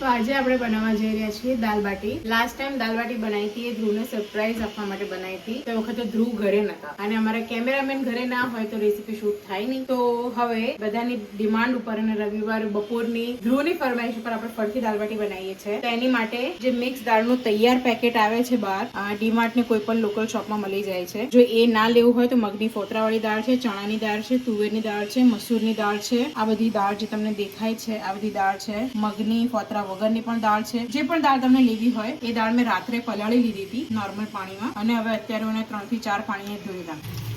તો આજે આપણે બનાવવા જઈ રહ્યા છીએ દાલ બાટી. લાસ્ટ ટાઈમ દાલ બાટી બનાવી હતી એ ધ્રુવને સરપ્રાઈઝ આપવા માટે બનાવી હતી. તે વખતે ધ્રુવ ઘરે નતા અને અમારા કેમેરામેન ઘરે ના હોય તો રેસીપી શૂટ થાય નહીં. તો હવે બધાની ડિમાન્ડ ઉપર અને રવિવાર બપોરની ધ્રુવની ફરમાઈશ ઉપર આપણે ફરતી દાલ બાટી બનાવીએ છીએ. તો એની માટે જે મિક્સ દાળનું તૈયાર પેકેટ આવે છે બહાર ડીમાર્ટની કોઈ પણ લોકલ શોપમાં મળી જાય છે. જો એ ના લેવું હોય તો મગની ફોતરાવાળી દાળ છે, ચણાની દાળ છે, તુવેરની દાળ છે, મસૂરની દાળ છે. આ બધી દાળ જે તમને દેખાય છે, આ બધી દાળ છે, મગની ફોતરા વગરની પણ દાળ છે. જે પણ દાળ તમને લેવી હોય, એ દાળ મેં રાત્રે પલાળી લીધી હતી નોર્મલ પાણીમાં. અને હવે અત્યારે હું ત્રણથી ચાર પાણીએ ધોઈ નાખું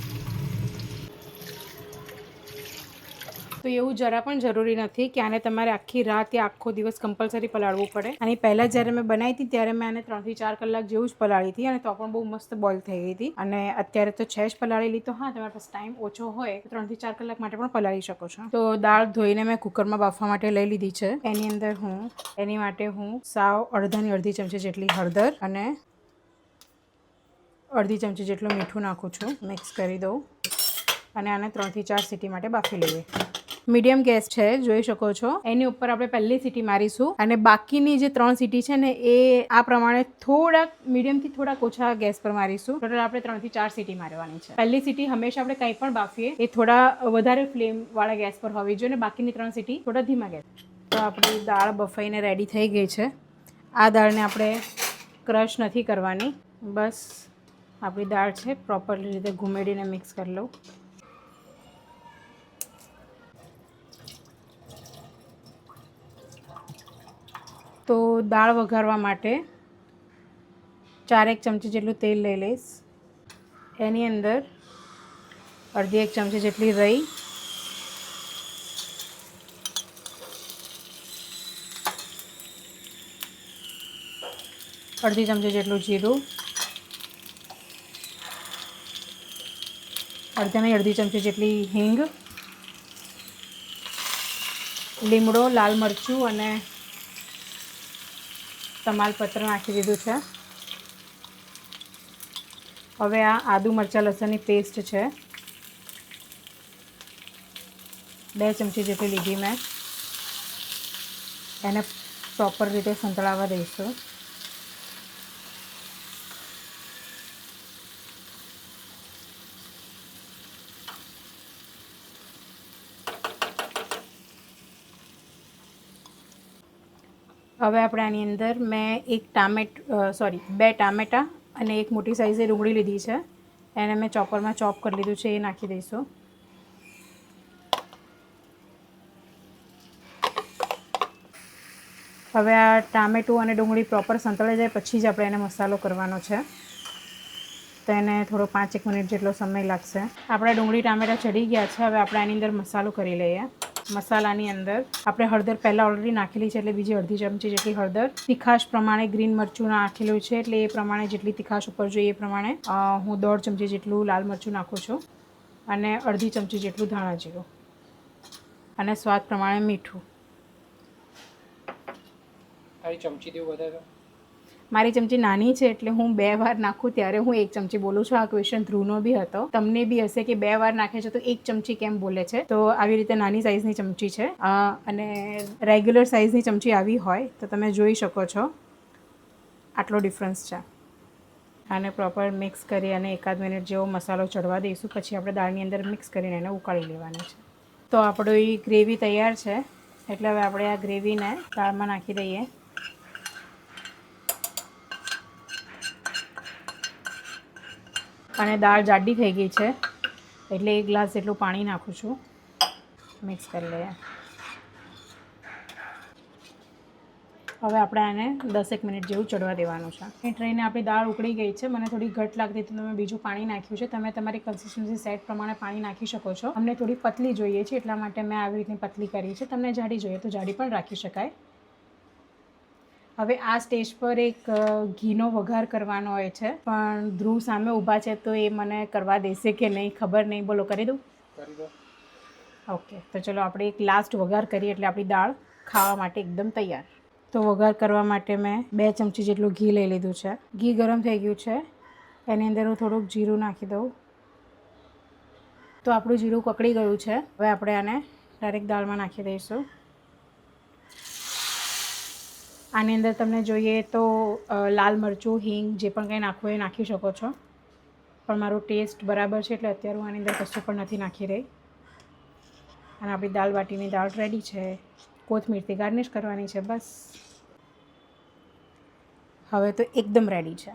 તો એવું જરા પણ જરૂરી નથી કે આને તમારે આખી રાત યા આખો દિવસ કમ્પલસરી પલાળવું પડે. અને પહેલાં જ્યારે મેં બનાવી હતી ત્યારે મેં આને ત્રણથી ચાર કલાક જેવું જ પલાળી હતી અને તો પણ બહુ મસ્ત બોઇલ થઈ ગઈ હતી. અને અત્યારે તો છે જ પલાળેલી. તો હા, તમારા પાસે ટાઈમ ઓછો હોય તો ત્રણથી ચાર કલાક માટે પણ પલાળી શકો છો. તો દાળ ધોઈને મેં કુકરમાં બાફવા માટે લઈ લીધી છે. એની અંદર હું, એની માટે હું સાવ અડધાની અડધી ચમચી જેટલી હળદર અને અડધી ચમચી જેટલું મીઠું નાખું છું. મિક્સ કરી દઉં. અને આને ત્રણથી ચાર સીટી માટે બાફી લઈએ. મીડિયમ ગેસ છે, જોઈ શકો છો. એની ઉપર આપણે પહેલી સીટી મારીશું. અને બાકીની જે ત્રણ સીટી છે ને, એ આ પ્રમાણે થોડાક, મીડિયમથી થોડાક ઓછા ગેસ પર મારીશું. ટોટલ આપણે ત્રણથી ચાર સીટી મારવાની છે. પહેલી સીટી હંમેશા આપણે કંઈ પણ બાફીએ, એ થોડા વધારે ફ્લેમ વાળા ગેસ પર હોવી જોઈએ. અને બાકીની ત્રણ સીટી થોડા ધીમા ગેસ તો આપણી દાળ બફાઈને રેડી થઈ ગઈ છે. આ દાળને આપણે ક્રશ નથી કરવાની. બસ, આપણી દાળ છે પ્રોપરલી રીતે ઘુમેડીને મિક્સ કરી લઉં. તો દાળ વઘારવા માટે ચારેક ચમચી જેટલું તેલ લઈ લઈશ. એની અંદર અડધી એક ચમચી જેટલી રહી અડધી ચમચી જેટલું જીરું. અડધાની અડધી ચમચી જેટલી હિંગ. લીમડો, લાલ મરચું અને તમાલપત્ર નાખી દીધું છે. હવે આ આદુ મરચાં લસણની પેસ્ટ છે. બે ચમચી જેટલી લીધી મેં. એને પ્રોપર રીતે સંતળાવવા દઈશું. હવે આપણે આની અંદર મેં એક ટામેટ સોરી બે ટામેટાં અને એક મોટી સાઇઝે ડુંગળી લીધી છે. એને મેં ચોપરમાં ચોપ કરી લીધું છે, એ નાખી દઈશું. હવે આ ટામેટું અને ડુંગળી પ્રોપર સંતળાઈ જાય પછી જ આપણે એને મસાલો કરવાનો છે. તો એને થોડો પાંચ એક મિનિટ જેટલો સમય લાગશે. આપણા ડુંગળી ટામેટાં ચડી ગયા છે, હવે આપણે આની અંદર મસાલો કરી લઈએ. મસાલાની અંદર. આપણે હળદર પહેલાં ઓલરેડી નાખેલી છે એટલે બીજી અડધી ચમચી જેટલી હળદર. તીખાશ પ્રમાણે ગ્રીન મરચું નાખેલું છે એટલે એ પ્રમાણે જેટલી તીખાશ ઉપર જોઈએ એ પ્રમાણે હું દોઢ ચમચી જેટલું લાલ મરચું નાખું છું. અને અડધી ચમચી જેટલું ધાણા જીરું. અને સ્વાદ પ્રમાણે મીઠું. ચમચી દેવું વધારે મારી ચમચી નાની છે એટલે હું બે વાર નાખું ત્યારે હું એક ચમચી બોલું છું. આ ક્વેશ્ચન ધ્રુવનો બી હતો. તમને બી હશે કે બે વાર નાખે છે તો એક ચમચી કેમ બોલે છે? તો આવી રીતે નાની સાઇઝની ચમચી છે. અને રેગ્યુલર સાઇઝની ચમચી આવી હોય તો તમે જોઈ શકો છો. આટલો ડિફરન્સ છે. આને પ્રોપર મિક્સ કરી અને એકાદ મિનિટ જેવો મસાલો ચડવા દઈશું. પછી આપણે દાળની અંદર મિક્સ કરીને એને ઉકાળી લેવાના છે. તો આપણો એ ગ્રેવી તૈયાર છે. એટલે હવે આપણે આ ગ્રેવીને દાળમાં નાખી દઈએ. અને દાળ જાડી થઈ ગઈ છે. એટલે એક ગ્લાસ જેટલું પાણી નાખું છું. મિક્સ કરી લઈએ. હવે આપણે આને દસેક મિનિટ જેવું ચડવા દેવાનું છે. એ ટ્રેને આપણી દાળ ઉકળી ગઈ છે. મને થોડી ઘટ લાગતી તો તમે બીજું પાણી નાખ્યું છે. તમે તમારી કન્સિસ્ટન્સી સેટ પ્રમાણે પાણી નાખી શકો છો. અમને થોડી પતલી જોઈએ છે, એટલા માટે મેં આવી રીતની પતલી કરી છે. તમને જાડી જોઈએ તો જાડી પણ રાખી શકાય. હવે આ સ્ટેજ પર એક ઘીનો વઘાર કરવાનો હોય છે. પણ ધ્રુવ સામે ઊભા છે તો એ મને કરવા દેશે કે નહીં ખબર નહીં. બોલો કરી દઉં? કરી દો. ઓકે. તો ચલો આપણે એક લાસ્ટ વઘાર કરીએ એટલે આપણી દાળ ખાવા માટે એકદમ તૈયાર. તો વઘાર કરવા માટે મેં બે ચમચી જેટલું ઘી લઈ લીધું છે. ઘી ગરમ થઈ ગયું છે. એની અંદર હું થોડુંક જીરું નાખી દઉં. તો આપણું જીરું કકડી ગયું છે. હવે આપણે આને ડાયરેક્ટ દાળમાં નાખી દઈશું. આની અંદર તમને જોઈએ તો લાલ મરચું, હિંગ, જે પણ કંઈ નાખવું એ નાખી શકો છો. પણ મારો ટેસ્ટ બરાબર છે એટલે અત્યારે હું આની અંદર કશું પણ નથી નાખી રહી. અને આપણી દાલ બાટીની દાળ રેડી છે. કોથમીરથી ગાર્નિશ કરવાની છે બસ. હવે તો એકદમ રેડી છે.